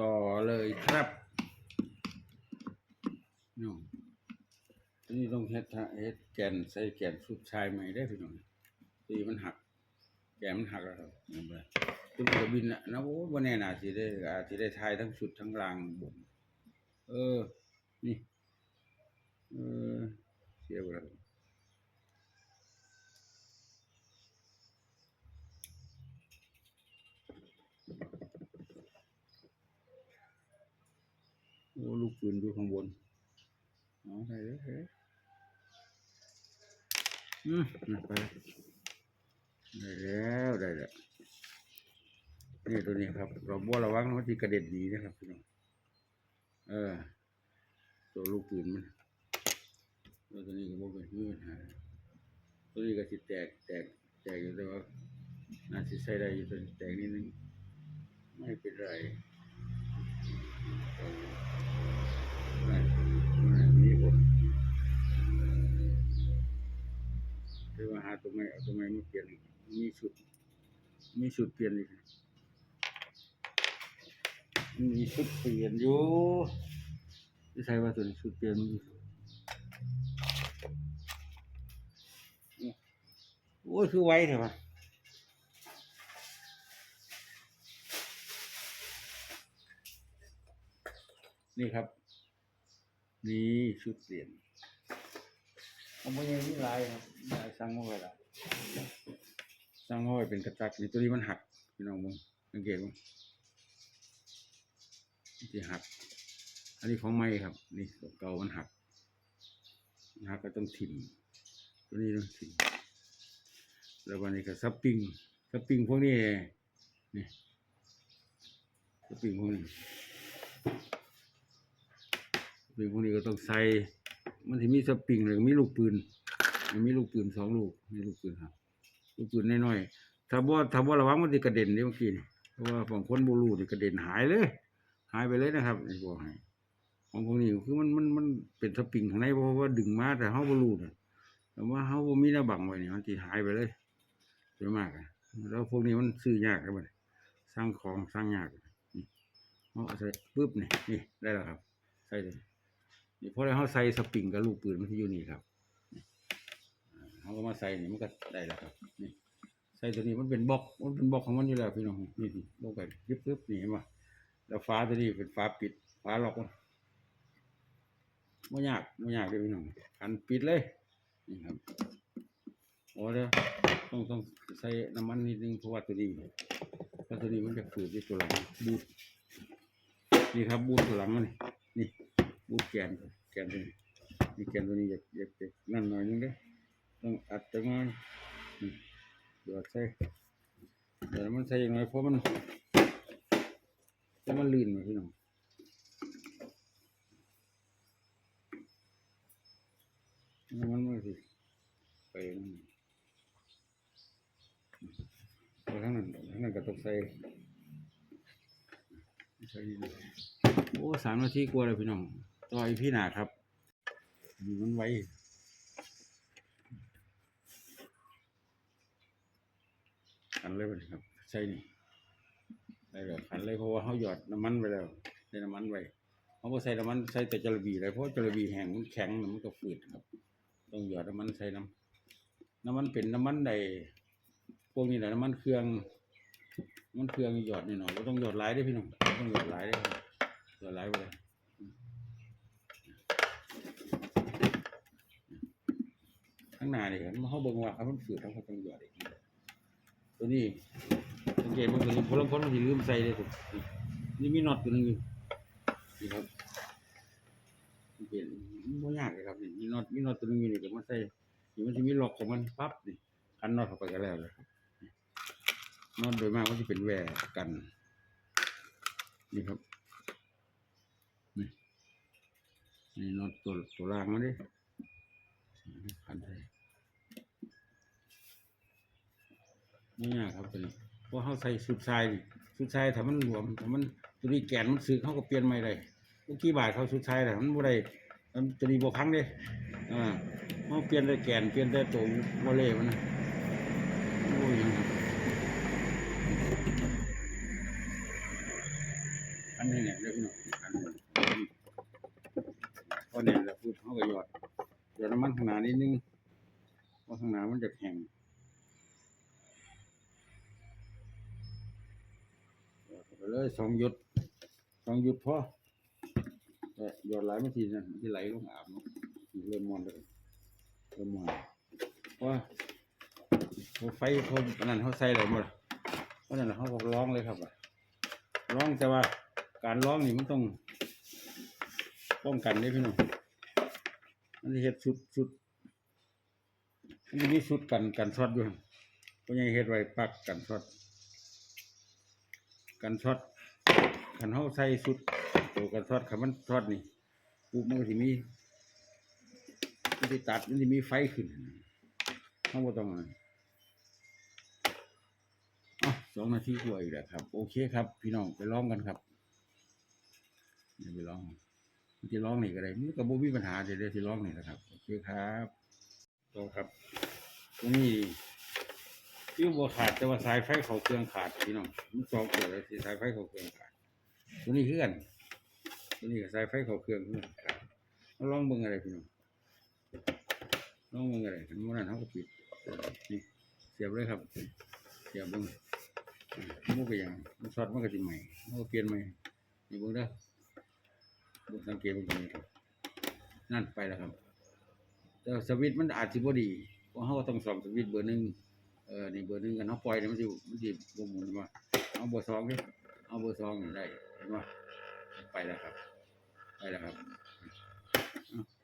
ต่อเลยครับน้องอันนี้ต้องเฮ็ดเฮ็ดแกนใส่แกนสุดชายใหม่ได้พี่น้องตีมันหัก แกนมันหักแล้วครับนั่นแหละตัวเครื่องบินนะนะโอ้บ่แน่น่าสิได้อาจสิได้ทายทั้งชุดทั้งรางบนเออ นี่ เออ เสียไปแล้ว ลูกปืนอยู่ข้างบนเอาได้เลยเฮ้ยอืมนั่นไปได้แล้วได้แล้วนี่ตัวนี้ครับเราบัวระวังนะมันที่กระเด็นหนีนะครับพี่น้องเออ ตัวลูกปืนมันแล้วตัวนี้ก็บ่เป็นมีปัญหาตัวนี้ก็สิแตกแตกแตกอยู่แต่ว่าน่าสิใช้ได้อยู่ตัวนี้แตกนิดนึงไม่เป็นไร ตัวใหม่เอาตัวใหม่มาเปลี่ยนมีชุด มีชุดเปลี่ยนอีกมีชุดเปลี่ยนอยู่ไม่ใช่ว่าตัวนี้ชุดเปลี่ยนมันอยู่โอ้ยคือไว้เถอะวะนี่ครับ นี่ชุดเปลี่ยน เอาไม่ยังมีลายครับลายสั่งมาไว้ละสั่งมาไว้เป็นกระจักนี่ตัวนี้มันหักพี่น้องมึงสังเกตมั้งที่หัก อันนี้ของไม้ครับ นี่ตัวเก่ามันหักหักก็ต้องถิ่มตัวนี้ต้องถิ่มแล้ววันนี้ก็สปริงสปริงพวกนี้นี่สปริงพวกนี้สปริงพวกนี้ก็ต้องใส่ มันจะมีสปริงหรือมีลูกปืนมันมีลูกปืนสองลูกมีลูกปืนครับลูกปืนน้อยๆถ้าบ่ถ้าบ่ระวังมันจะกระเด็นนี่เมื่อกี้นี่เพราะว่าบางคนบ่รู้นี่กระเด็นหายเลย หายไปเลยนะครับนี่บอกให้ของพวกนี้คือมันมันมันเป็นสปริงข้างในเพราะว่าดึงมาแต่เฮาบ่รู้น่ะแต่ว่าเฮาบ่มีหน้าบังไว้นี่มันสิหายไปเลยเยอะมากอะแล้วพวกนี้มันซื้อยากครับบันสร้างของสร้างยากเฮาเอาใส่ปึ๊บนี่นี่ได้แล้วครับใส่เลย นี่พอแล้เฮาใส่สปริงกับลูกปืนมันสิอยู่นี่ครับเฮาก็มาใส่นี่มันก็ได้แล้วครับ นี่ใส่ตัวนี้มันเป็นบล็อก มันเป็นบล็อกของมันอยู่แล้วพี่น้องนี่นี่ลงไปปึ๊บๆนี่เห็นบ่แล้วฟ้าตัวนี้เป็นฟ้าปิดฟ้าล็อกมันไม่ยากไม่ยากเลยพี่น้องอันปิดเลยนี่ครับโอ้เดี๋ยวต้องต้องใส่น้ำมันนิดนึงเพราะว่าตัวนี้เพราะตัวนี้มันจะฝืดที่ตัวหลังบูดนี่ครับบูดตัวหลังมันนี่นี่บูดแกน แกนตัวนี้นี่แกนตัวนี้อยากอยากอยากนั่นหน่อยนึงเด้ต้องอัดจังหน่อยนี่เดี๋ยวใส่เดี๋ยวมันใส่ยังไงเพราะมันเพราะมันลื่นมาพี่น้องน้ำมันมันสิไปนั่นไปทางนั้นทางนั้นก็ต้องใส่ใส่โอ้สามนาทีกว่าเลยพี่น้อง ต่ออีพี่หนาครับอยู่มันไว้ขันเลยไปครับใส่นี่ได้แล้วขันเลยเพราะว่าเขาหยอดน้ำมันไปแล้วได้น้ำมันไว้เขาบ่ใส่น้ำมันใส่แต่จระบีเลยเพราะจระบีแห้งมันแข็งมันก็ฝืดครับ ต้องหยอดน้ำมันใส่น้ำน้ำมันเป็นน้ำมันใดพวกนี้แหละน้ำมันเครื่องน้ำมันเครื่องหยอดนิดหน่อยเราต้องหยอดหลายได้พี่น้องต้องหยอดหลายได้อครับหยอดหลายไปเลย ข้างหน้านี่ครับเขาเบิ่งว่าเขามันฝืดเขาก็ต้องหยอดอีกตัวนี้สังเกตมันตัวนี้พลังพลมันจะลืมใส่เลยผมนี่มีน็อตตัวหนึงอยู่นี่ครับเปลี่ยนไม่ยากเลยครับนี่มีน็อตมีน็อตตัวนึงอยู่นี่เดี๋ยวมาใส่นี่มันจะมีล็อกของมันปั๊บนี่กันน็อตเข้าไปก็แล้วเลยน็อตโดยมากมันจะเป็นแหวกัน นี่ครับนี่นี่น็อตตัวตัวล่างมันดิ ขันใส่ไม่ยากครับตัวนี้เพราะเขาใส่สุดทรายสุดทรายถ้ามันหลวมถ้ามันตัวนี้แกนมันซื้อเขาก็เปลี่ยนใหม่เลยเมื่อกี้บาทเขาสุดท้ายแต่มันบ่ได้มันจะดีบ่พังเด้อ่าเขาเปลี่ยนแต่แกนเปลี่ยนแต่ตัวโมเลมันนะโอ้ยยังครับอันนี้เนี่ยเดี๋ยวพี่องอันนี้พอเนี่ยแล้วพูดเขาก็หยอดหยอดน้ำ มันข้างน้านิดนึงเพราะข้างหน้ามันจะแข็งหยอดเข้าไปเลยสองหยดสองหยดพอแต่หยอดหลไม่ทีนะมันจะไหลลงอาบเนาะเริ่มมอนเลยเริ่มมอนเพราะว่าไฟเขาอันนั้นเขาใส่อะไรหมดเพราะนั้นเขาก็ร้องเลยครับว่าร้องแต่ว่าการร้องนี่มันต้องป้องกันได้พี่น้อง มันจะเฮ็ดสุดสุดมันจะมีสุดกันกันช็อตอยู่เพราะยังเฮ็ดไว้ปักกันช็อตกันช็อตขันเขาใส่สุดตัวกันช็อตขันมันช็อตนี่ปุ๊บมันก็สิมีมันสิตัดมันสิมีไฟขึ้นเขาบ่ต้องอะไรอะสองนาทีกว่าอีกแล้วครับ โอเคครับ พี่น้องไปร้องกันครับไปร้อง มันจะร้องนี่ก็ได้มันก็บ่มีปัญหาเดี๋ยวเดี๋ยวสิร้องนี่นะครับโอเคครับต่อครับตรงนี้ที่บัวขาดแต่ว่าสายไฟเขาเครื่องขาดพี่น้องมันสองตัวเลยที่สายไฟเขาเครื่องขาดตัวนี้คือกันตัวนี้กับสายไฟเขาเครื่องคือกันขาดเราลองเบิ่งอะไรพี่น้องลองเบิ่งอะไรถึงวันนั้นเขาก็ปิดนี่เสียบเลยครับเดี๋ยวเบิ่งมันก็ยังมันช็อตมันก็สิใหม่มันก็เปลี่ยนใหม่นี่เบิ่งเด้อ สังเกตเบิ่งตรงนี้ครับ นั่นไปแล้วครับแต่สวิตมันอาจสิบ่ดีเพราะเฮาต้องซ่อมสวิตเบอร์หนึ่งเออนี่เบอร์หนึ่งกันเฮาปล่อยเนี่ยมันสิมันสิบ่หมุนมาเอาเบอร์สองดิเอาเบอร์สองได้เห็นบ่ไปแล้วครับ ไปแล้วครับ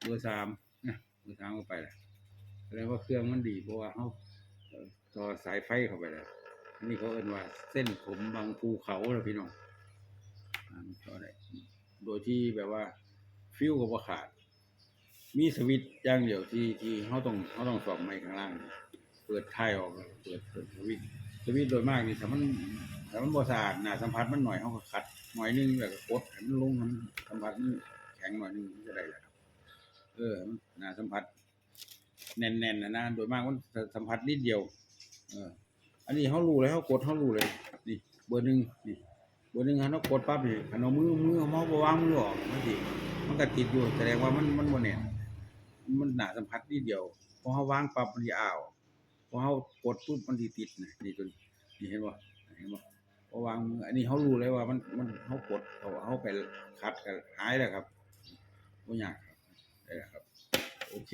เบอร์สามนะเบอร์สามก็ไปแล้วแสดงว่าเครื่องมันดีเพราะว่าเฮาต่อสายไฟเข้าไปแล้วนนี้เขาเอิ้นว่าเส้นผมบางภูเขาเลยพี่น้องอ่ามันก็ได้ โดยที่แบบว่าฟิวก็บ่ขาด มีสวิตช์อย่างเดียวที่ที่เขาต้องเขาต้องสอบไม้ข้างล่าง เปิดท้ายออกเปิดเปิดสวิตช์สวิตช์โดยมากนี่ถ้ามันถ้ามันบ่สะอาดหนาสัมผัสมันหน่อยเขาก็ขัดหน่อยนึงแล้วก็กดให้มันลงมันสัมผัสมันแข็งหน่อยนึงมันจะได้แหละครับ เออนหนาสัมผัส แน่นๆนะนะโดยมากมันสัมผัสนิดเดียว เออ อันนี้เขารู้เลยเขากดเขารู้เลยนี่เบอร์หนึ่งนี่ บอร์หนึ่งเขากดปั๊บนี่ขันเอามือมือเขาบวางมือออกมันสิมันก็ติดอยู่แสดงว่ามันมันโมเน่มันหนาสัมผัสนิดเดียวพอเขาวางปั๊บมันจะอ้าวพอเขากดปุ๊บมันสิติดนะนี่ตัวนี้นี่เห็นบ่เห็นบ่พอวางมืออันนี้เขารู้เลยว่ามันมันเขากดเขาเขาไปคัดกันหายแล้วครับบ่ยากครับได้แล้วครับ โอเค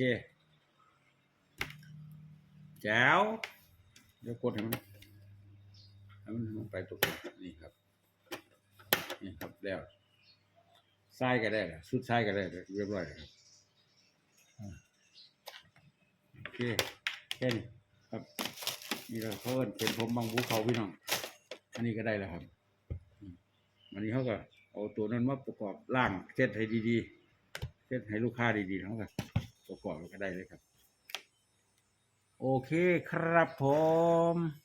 แจ๋วเดี๋ยวกดให้มันให้มันลงไปตรงนี้ครับ นี่ครับแล้วทรายก็ได้แล้วสุดทรายก็ได้เรียบร้อยแล้วครับโอเคแค่นี้ครับนี่เราเขาเอิ้นเป็นผมบางภูเขาพี่น้องอันนี้ก็ได้แล้วครับอันนี้เขาก็เอาตัวนั้นมาประกอบร่างเซตให้ดีๆเซตให้ลูกค้าดีๆเขาก็ประกอบก็ได้เลยครับ โอเคครับผม